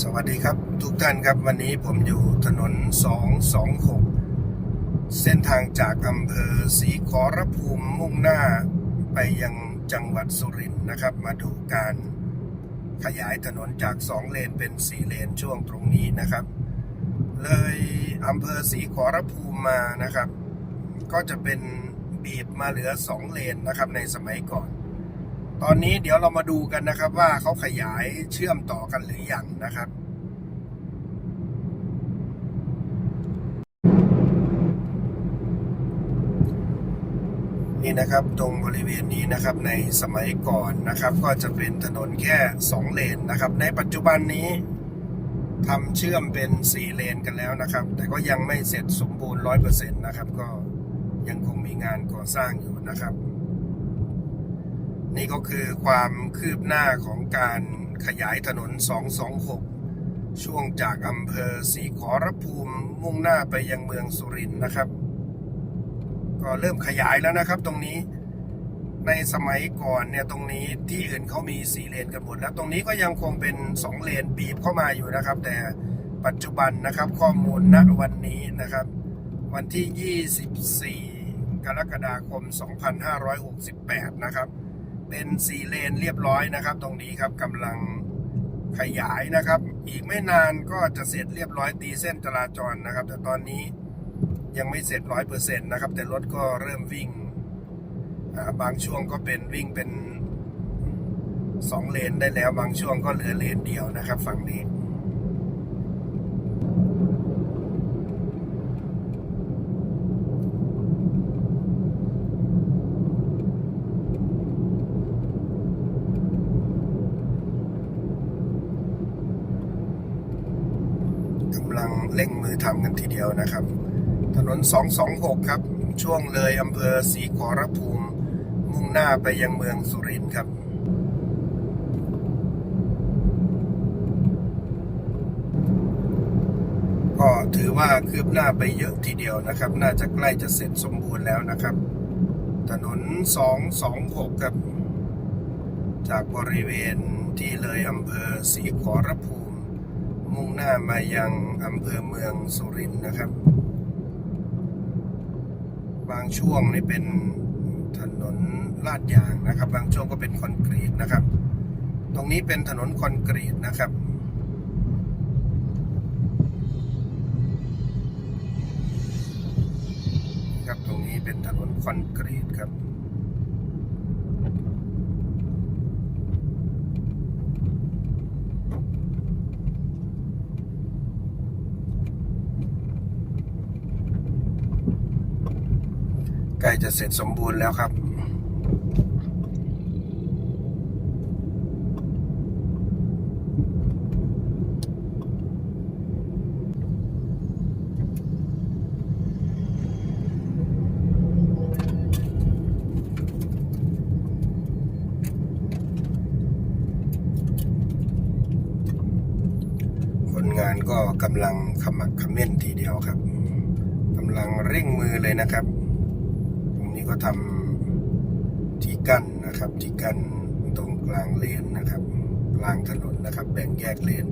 สวัสดีครับทุกท่านครับวันนี้ผมอยู่ถนน 226 เส้นทางจากอำเภอศรีขอรภูมิมุ่งหน้าไปยังจังหวัดสุรินทร์นะครับ มาดูการขยายถนนจาก 2 เลนเป็น 4 เลนช่วงตรงนี้นะครับ เลยอำเภอศรีขอรภูมิมานะครับ ก็จะเป็นบีบมาเหลือ 2 เลนนะครับในสมัยก่อน ตอนนี้เดี๋ยวเรามาดูกันนะครับ ว่าเขาขยายเชื่อมต่อกันหรือยังนะครับ นี่นะครับตรงบริเวณนี้นะครับในสมัยก่อนนะครับ ก็จะเป็นถนนแค่ 2 เลนนะครับ ในปัจจุบันนี้ทำเชื่อมเป็น 4 เลนกันแล้วนะครับ แต่ก็ยังไม่เสร็จสมบูรณ์ 100%นะครับ ก็ยังคงมีงานก่อสร้างอยู่นะครับ นี่ก็คือความคืบหน้าของการขยายถนน 226 ช่วงจากอำเภอศรีขอรภูมิมุ่งหน้าไปยังเมืองสุรินทร์นะครับ ก็เริ่มขยายแล้วนะครับตรงนี้ในสมัยก่อนเนี่ยตรงนี้ที่อื่นเขามีสี่เลนกันหมดแล้วตรงนี้ก็ยังคงเป็นสองเลนบีบเข้ามาอยู่นะครับ แต่ปัจจุบันนะครับข้อมูลณวันนี้นะครับ วันที่ 24 กรกฎาคม 2568 นะครับ เป็นสี่เลนเรียบร้อยนะครับ ตรงนี้ครับกำลังขยายนะครับ อีกไม่นานก็จะเสร็จเรียบร้อยตีเส้นจราจรนะครับ แต่ตอนนี้ยังไม่เสร็จร้อยเปอร์เซ็นต์นะครับ แต่รถก็เริ่มวิ่ง บางช่วงก็เป็นวิ่งเป็นสองเลนได้แล้ว บางช่วงก็เหลือเลนเดียวนะครับ ฝั่งนี้ เร่งมือทำกันทีเดียวนะครับ ถนน 226 ครับ ช่วงเลยอำเภอศรีขอรภูมิ มุ่งหน้าไปยังเมืองสุรินทร์ครับ ก็ถือว่าคืบหน้าไปเยอะทีเดียวนะครับ น่าจะใกล้จะเสร็จสมบูรณ์แล้วนะครับ ถนน 226 ครับ จากบริเวณที่เลยอำเภอศรีขอรภูมิ มุ่งหน้ามายังอำเภอเมืองสุรินทร์นะครับ บางช่วงนี่เป็นถนนลาดยางนะครับ บางช่วงก็เป็นคอนกรีตนะครับ ตรงนี้เป็นถนนคอนกรีตนะครับครับตรงนี้เป็นถนนคอนกรีตครับ ใกล้จะเสร็จสมบูรณ์แล้วครับคนงานก็กำลังขมักขม้นทีเดียวครับกำลังเร่งมือเลยนะครับ นี้ก็ทำที่กั้นนะครับ ที่กั้นตรงกลางเลนนะครับ กลางถนนนะครับ แบ่งแยกเลน